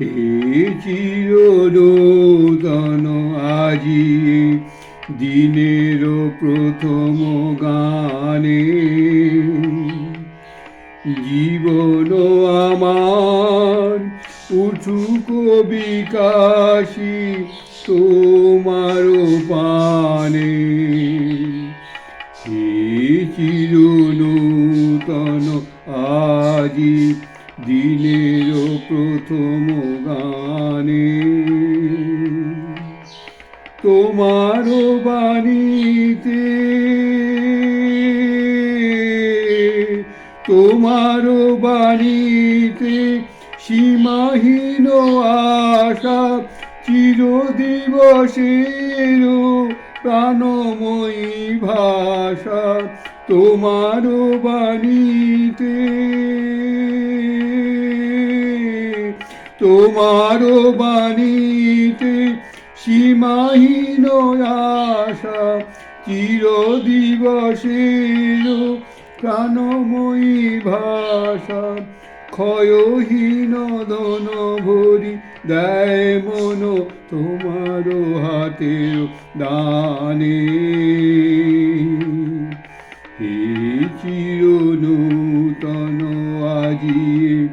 হে চিরনূতন আজি দিনের প্রথম গানে। জীবন আমার উঠুক বিকাশী তোমার পানে। হে চিরনূতন আজি তোমার বাণীতে তোমার বাণীতে সীমাহীন আশা চির চিরদিবসের প্রাণময়ী ভাষা তোমার বাণীতে তোমার বাণীতে সীমাহীন আশা, চিরদিবসের প্রাণময়ী ভাষা। ক্ষয়হীন ধন ভরি দেয় মন তোমার হাতের দানে। হে চিরনূতন আজি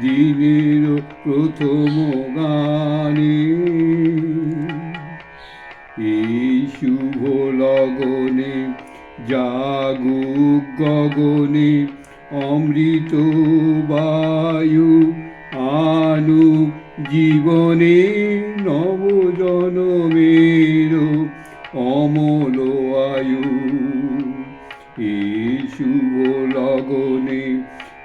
দিনের প্রথম গানে। গগনে অমৃত বায়ু আনু জীবনে নবজনমের অমল আয়ু। এই শুভ লগনে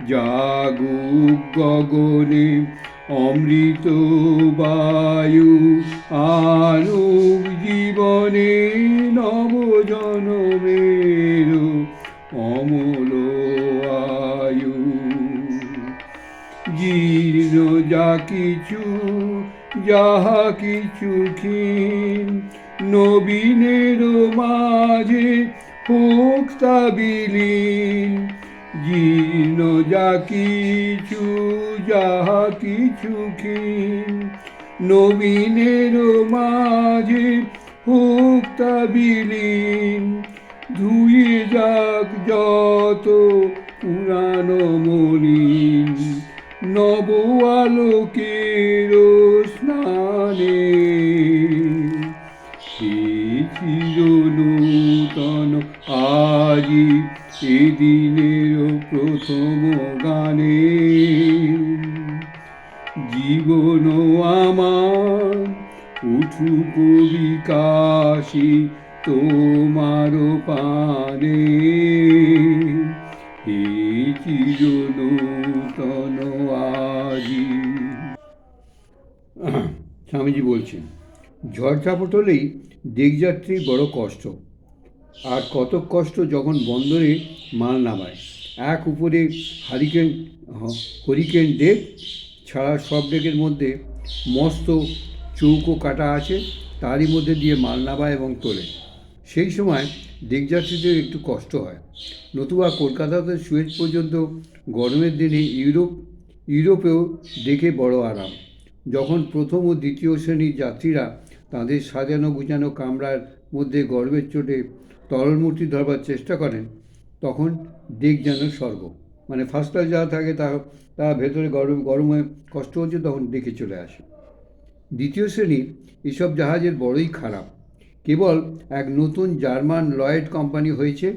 জাগুক গগনে অমৃত বায়ু আনুক অমল আয়ু জীর্ণ যা কিছু, যাহা কিছু নবীনের মাঝে হোক তা জীর্ণ যা কিছু, যাহা কিছু ক্ষীণ, নবীনের মাঝে হোক তা বিলীন। ধুয়ে যাক যত পুরানো মলিন নব আলোকের স্নানে। সে চিরনূতন আজি সেদিনের প্রথম গানে। জীবন আমার উঠুক বিকাশী তোমার পানে। স্বামীজি বলছেন ঝড়ঝাপট হলেই দিগযাত্রী বড় কষ্ট। আর কত কষ্ট যখন বন্দরে মাল নামায়। এক উপরে হারিকেন হরিকেন ডেক ছাড়া সব ডেকের মধ্যে মস্ত চৌকো কাটা আছে, তারই মধ্যে দিয়ে মাল নামায় এবং তোলে। সেই সময় দিগযাত্রীদের একটু কষ্ট হয়। নতুবা কলকাতাতে সুয়েজ পর্যন্ত গরমের দিনে ইউরোপ, ইউরোপেও দেখে বড় আরাম। যখন প্রথম ও দ্বিতীয় শ্রেণির যাত্রীরা তাদের সাজানো গুজানো কামরার মধ্যে গর্বের চোটে তরল মূর্তি ধরবার চেষ্টা করেন, তখন দিক যেন স্বর্গ। মানে ফার্স্ট ক্লাস যারা থাকে তা তারা ভেতরে গরম, গরমে কষ্ট হচ্ছে তখন দেখে চলে আসে। দ্বিতীয় শ্রেণির এসব জাহাজের বড়ই খারাপ। কেবল এক নতুন জার্মান লয়েড কোম্পানি হয়েছে।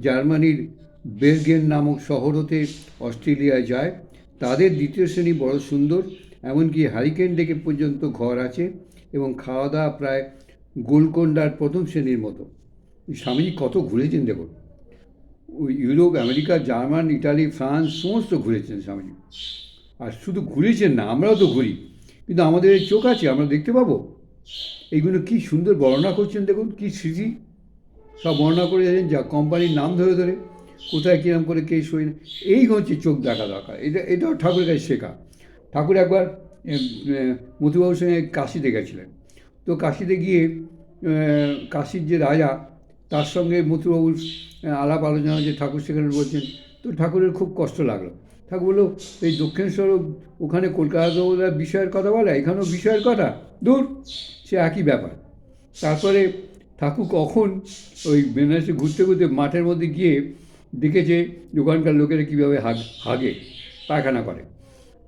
জার্মানির বের্গেন নামক শহর হতে অস্ট্রেলিয়ায় যায়। তাদের দ্বিতীয় শ্রেণি বড় সুন্দর, এমনকি হারিকেন ডেকে পর্যন্ত ঘর আছে এবং খাওয়া দাওয়া প্রায় গোলকোন্ডার প্রথম শ্রেণির মতো। স্বামীজি কত ঘুরেছেন দেখুন। Europe, America, German, Italy, France সমস্ত ঘুরেছেন স্বামীজি। আর শুধু ঘুরেছেন না, আমরাও তো ঘুরি। কিন্তু আমাদের চোখ আছে, আমরা দেখতে পাবো। এইগুলো কি সুন্দর বর্ণনা করছেন দেখুন, কি স্মৃতি? সব বর্ণনা করে যাচ্ছেন, যা কোম্পানির নাম ধরে ধরে, কোথায় কীরকম করে কে সই না এই হচ্ছে চোখ দেখা দরকার। এটা, এটাও ঠাকুরের কাছে শেখা। ঠাকুর একবার মধুবাবুর সঙ্গে কাশিতে গেছিলেন। তো কাশিতে গিয়ে কাশির যে রাজা, তার সঙ্গে মথুবাবুর আলাপ আলোচনা যে ঠাকুর সেখানে বলছেন, তো ঠাকুরের খুব কষ্ট লাগল। ঠাকুর বলল, এই দক্ষিণেশ্বর, ওখানে কলকাতা বিষয়ের কথা বলে, এখানেও বিষয়ের কথা? দূর, সে একই ব্যাপার। তারপরে ঠাকুর কখন ওই বেনারসে ঘুরতে ঘুরতে মাঠের মধ্যে গিয়ে দেখেছে যে ওখানকার লোকেরা কীভাবে হাগ, হাগে, পায়খানা করে।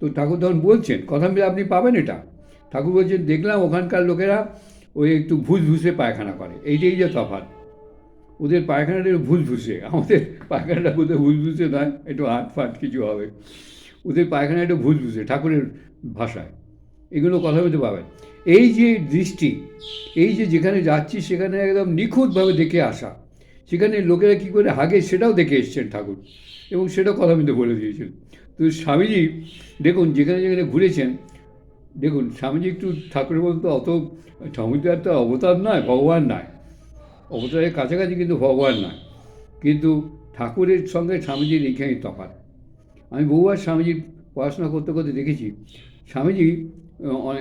তো ঠাকুর তখন বলছেন, কথা মিলে আপনি পাবেন এটা? ঠাকুর বলছেন, দেখলাম ওখানকার লোকেরা ওই একটু ভুস ভুসে পায়খানা করে। এইটাই যে তফাৎ। ওদের পায়খানাটা একটু ভুস আমাদের পায়খানাটা বোধহয় ভুস ভুসে নয়, একটু হাট ফাট কিছু হবে। ওদের পায়খানা একটু ভুস ভুসে ঠাকুরের ভাষায়। এগুলো কথা বলতে পাবেন এই যে দৃষ্টি, এই যে যেখানে যাচ্ছি সেখানে একদম নিখুঁতভাবে দেখে আসা। সেখানে লোকেরা কী করে হাগে সেটাও দেখে এসছেন ঠাকুর। এবং সেটাও কথা বলতে বলে দিয়েছেন। তো স্বামীজি, দেখুন, যেখানে যেখানে ঘুরেছেন, দেখুন, স্বামীজি একটু ঠাকুরের মতো অত ঠাকুর তো অবতার নয়, ভগবান নয়। অবতারের কাছাকাছি কিন্তু ভগবান নয়। কিন্তু ঠাকুরের সঙ্গে স্বামীজির এইখানেই তফাৎ। আমি বহুবার স্বামীজির পড়াশোনা করতে করতে দেখেছি, স্বামীজি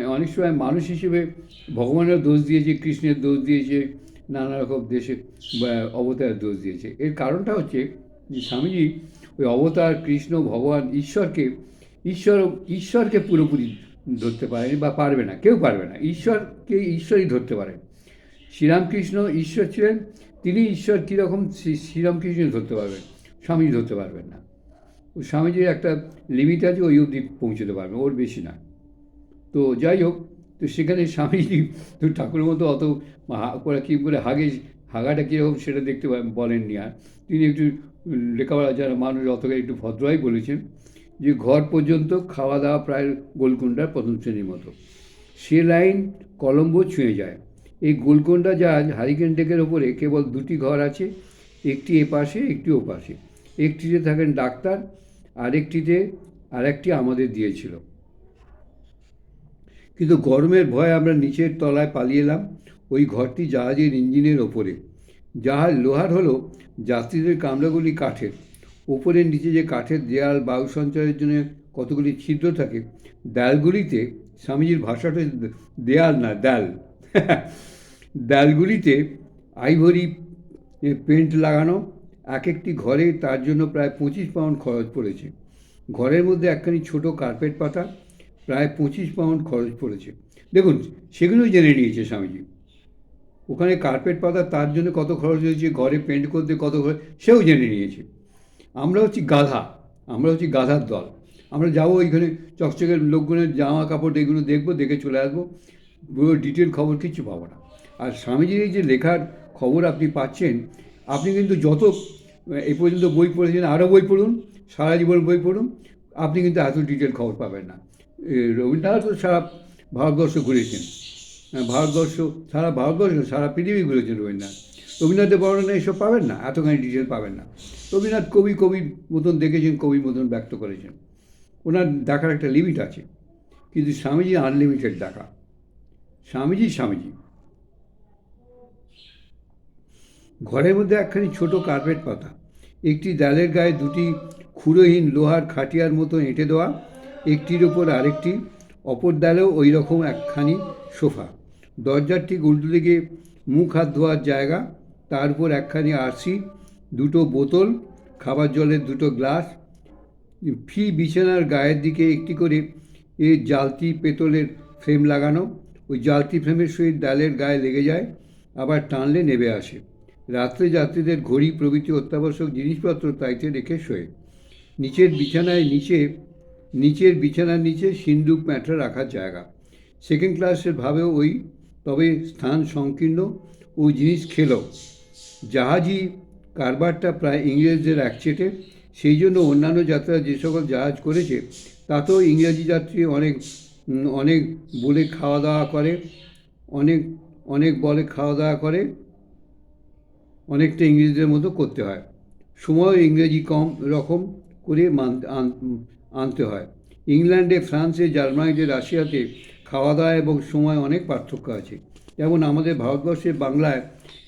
অনেক সময় মানুষ হিসেবে ভগবানের দোষ দিয়েছে, কৃষ্ণের দোষ দিয়েছে, নানা রকম দেশে অবতারের দোষ দিয়েছে। এর কারণটা হচ্ছে যে স্বামীজি ওই অবতার, কৃষ্ণ, ভগবান, ঈশ্বরকে, ঈশ্বর, ঈশ্বরকে পুরোপুরি ধরতে পারেনি বা পারবে না, কেউ পারবে না। ঈশ্বরকে ঈশ্বরই ধরতে পারেন শ্রীরামকৃষ্ণ ঈশ্বর ছিলেন, তিনি ঈশ্বর কীরকম শ্রী- শ্রীরামকৃষ্ণ ধরতে পারবেন স্বামীজি ধরতে পারবেন না। স্বামীজির একটা লিমিট আছে, ওই অবধি পৌঁছতে পারবে, ওর বেশি না। তো যাই হোক, তো সেখানে স্বামীজি তো ঠাকুরের মতো অত কী করে হাগে, হাগাটা কীরকম সেটা দেখতে বলেননি আর। তিনি একটু লেখাপড়া যারা মানুষ অতটা একটু ভদ্রই বলেছেন যে, ঘর পর্যন্ত খাওয়া দাওয়া প্রায় গোলকুন্ডার প্রথম শ্রেণির মতো। সে লাইন কলম্বো ছুঁয়ে যায়। এই গোলকোন্ডা জাহাজ হারিকেন ডেকের ওপরে কেবল দুটি ঘর আছে, একটি এ পাশে একটি ও পাশে একটিতে থাকেন ডাক্তার, আরেকটিতে, আরেকটি আমাদের দিয়েছিল। কিন্তু গরমের ভয়ে আমরা নিচের তলায় পালিয়ে এলাম ওই ঘরটি জাহাজের ইঞ্জিনের ওপরে। জাহাজ লোহার হলো যাত্রীদের কামরাগুলি কাঠের। ওপরের নিচে যে কাঠের দেয়াল, বায়ু সঞ্চয়ের জন্য কতগুলি ছিদ্র থাকে, দেয়ালগুলিতে স্বামীজির ভাষাটা দেয়াল না, দেয়াল। দেয়ালগুলিতে আইভরি পেন্ট লাগানো এক একটি ঘরে তার জন্য প্রায় পঁচিশ পাউন্ড খরচ পড়েছে। ঘরের মধ্যে একখানি ছোট কার্পেট পাতা প্রায় পঁচিশ পাউন্ড খরচ পড়েছে। দেখুন, সেগুলোই জেনে নিয়েছে স্বামীজি। ওখানে কার্পেট পাতা, তার জন্য কত খরচ হয়েছে, ঘরে পেন্ট করতে কত খরচ, সেও জেনে নিয়েছে। আমরা হচ্ছি গাধা, আমরা হচ্ছি গাধার দল। আমরা যাব ওইখানে চকচকের লোকগুলোর জামা কাপড় এগুলো দেখব, দেখে চলে আসব। পুরো ডিটেল খবর কিছু পাবো না। আর স্বামীজির এই যে লেখার খবর আপনি পাচ্ছেন, আপনি কিন্তু যত, এ পর্যন্ত বই পড়েছেন, আরও বই পড়ুন, সারা জীবন বই পড়ুন, আপনি কিন্তু এত ডিটেল খবর পাবেন না। রবীন্দ্রনাথ সারা ভারতবর্ষ ঘুরেছেন। হ্যাঁ, ভারতবর্ষ সারা ভারতবর্ষ সারা পৃথিবী ঘুরেছেন রবীন্দ্রনাথ। রবীন্দ্রনাথের বর্ণনা এসব পাবেন না এতখানি ডিটেল পাবেন না। রবীন্দ্রনাথ কবি কবির মতন দেখেছেন কবির মতন ব্যক্ত করেছেন। ওনার দেখার একটা লিমিট আছে কিন্তু স্বামীজি আনলিমিটেড দেখা। স্বামীজি স্বামীজি। ঘরের মধ্যে একখানি ছোট কার্পেট পাতা একটি দেয়ালের গায়ে দুটি ক্ষুরোহীন লোহার খাটিয়ার মতো এঁটে দেওয়া একটির ওপর আরেকটি, অপর দেয়ালেও ওই রকম একখানি সোফা। দরজার ঠিক উল্টো দিকে মুখ হাত ধোয়ার জায়গা, তার উপর একখানি আরসি, দুটো বোতল, খাবার জলের দুটো গ্লাস, ফি বিছানার গায়ের দিকে একটি করে এ জালতি পেতলের ফ্রেম লাগানো। ওই জালতি ফ্রেমের সহিত ডালের গায়ে লেগে যায়, আবার টানলে নেবে আসে। রাত্রে যাত্রীদের ঘড়ি, প্রভৃতি অত্যাবশ্যক জিনিসপত্র তাইতে রেখে শোয়ে। নিচের বিছানায় নিচে নিচের বিছানার নিচে সিন্দুক ম্যাটরা রাখার জায়গা। সেকেন্ড ক্লাসের ভাবেও ওই, তবে স্থান সংকীর্ণ ও জিনিস খেলো। জাহাজই কারবারটা প্রায় ইংরেজদের একচেটে সেই জন্য অন্যান্য যাত্রা যে সকল জাহাজ করেছে তাতেও ইংরেজি যাত্রী অনেক অনেক বলে খাওয়া দাওয়া করে, অনেক অনেক বলে খাওয়া দাওয়া করে, অনেকটা ইংরেজদের মতো করতে হয়। সময় ইংরেজি কম রকম করে মান- আনতে হয়। ইংল্যান্ডে, ফ্রান্সে, জার্মানিতে, রাশিয়াতে খাওয়া দাওয়া এবং সময় অনেক পার্থক্য আছে। যেমন আমাদের ভারতবর্ষে, বাংলায়,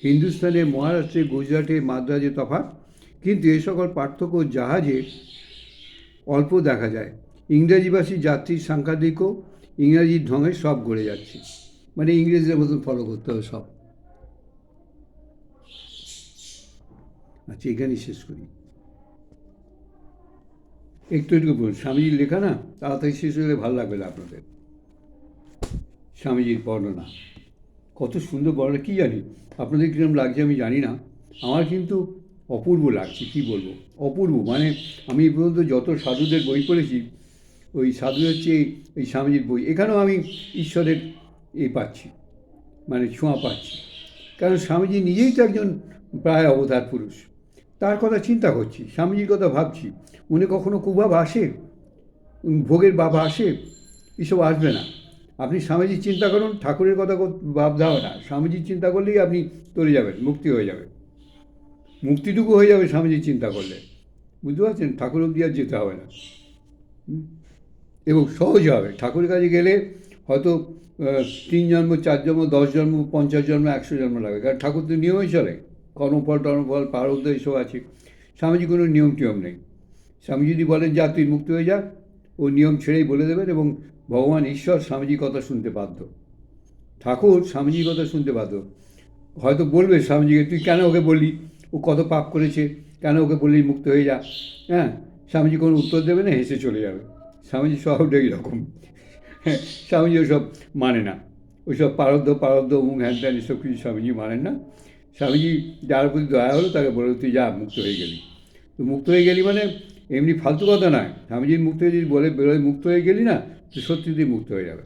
হিন্দুস্তানে, মহারাষ্ট্রে, গুজরাটে, মাদ্রাজে তফাৎ। কিন্তু এ সকল পার্থক্য জাহাজে অল্প দেখা যায়। ইংরেজিভাষী যাত্রীর সাংঘাতিকও ইংরাজির ঢঙে সব গড়ে যাচ্ছে। মানে ইংরেজদের মতন ফলো করতে হবে সব। আচ্ছা এখানেই শেষ করি। একটু বলুন স্বামীজির লেখা না তাড়াতাড়ি শেষ হলে ভালো লাগবে না আপনাদের স্বামীজির বর্ণনা কত সুন্দর বর্ণনা কী জানি আপনাদের কীরকম লাগছে আমি জানি না আমার কিন্তু অপূর্ব লাগছে কী বলব অপূর্ব মানে আমি এ পর্যন্ত যত সাধুদের বই পড়েছি ওই সাধু হচ্ছে এই স্বামীজির বই এখানেও আমি ঈশ্বরের এ পাচ্ছি মানে ছোঁয়া পাচ্ছি কারণ স্বামীজি নিজেই তো একজন প্রায় অবতার পুরুষ তার কথা চিন্তা করছি, স্বামীজির কথা ভাবছি। মনে কখনো কুভাব আসে? ভোগের বাবা আসে? এসব আসবে না। আপনি স্বামীজির চিন্তা করুন, ঠাকুরের কথা ভাবতে হবে না। স্বামীজির চিন্তা করলেই আপনি চলে যাবেন, মুক্তি হয়ে যাবে মুক্তিটুকু হয়ে যাবে স্বামীজির চিন্তা করলে। বুঝতে পারছেন? ঠাকুর অব্দি আর যেতে হবে না। এবং সহজ হবে। ঠাকুরের কাছে গেলে হয়তো তিন জন্ম, চার জন্ম, দশ জন্ম, পঞ্চাশ জন্ম, একশো জন্ম লাগে। কারণ ঠাকুর তো নিয়মই চলে। কর্মফল, টর্মফল পারব্ধ এসব আছে। স্বামীজি কোনো নিয়ম টিয়ম নেই। স্বামী যদি বলেন যা তুই মুক্ত হয়ে যা, ও নিয়ম ছেড়েই বলে দেবেন এবং ভগবান ঈশ্বর স্বামীজির কথা শুনতে বাধ্য। ঠাকুর স্বামীজির কথা শুনতে বাধ্য। হয়তো বলবে স্বামীজিকে, তুই কেন ওকে বললি? ও কত পাপ করেছে। কেন ওকে বললি মুক্ত হয়ে যা? হ্যাঁ স্বামীজি কোনো উত্তর দেবে না, হেসে চলে যাবে। স্বামীজি সবটাই এরকম। হ্যাঁ স্বামীজি ওসব মানে না। ওইসব পারদ্ধ পারদ্ধ মুখ হ্যান ত্যান, এসব কিছু স্বামীজি মানেন না। স্বামীজি যার প্রতি দয়া হলো তাকে বলে, তুই যা, মুক্ত হয়ে গেলি। তো মুক্ত হয়ে গেলি মানে এমনি ফালতু কথা নয়। স্বামীজির মুক্ত হয়ে যদি বলে বেরোয় মুক্ত হয়ে গেলি না তুই সত্যি তুই মুক্ত হয়ে যাবে।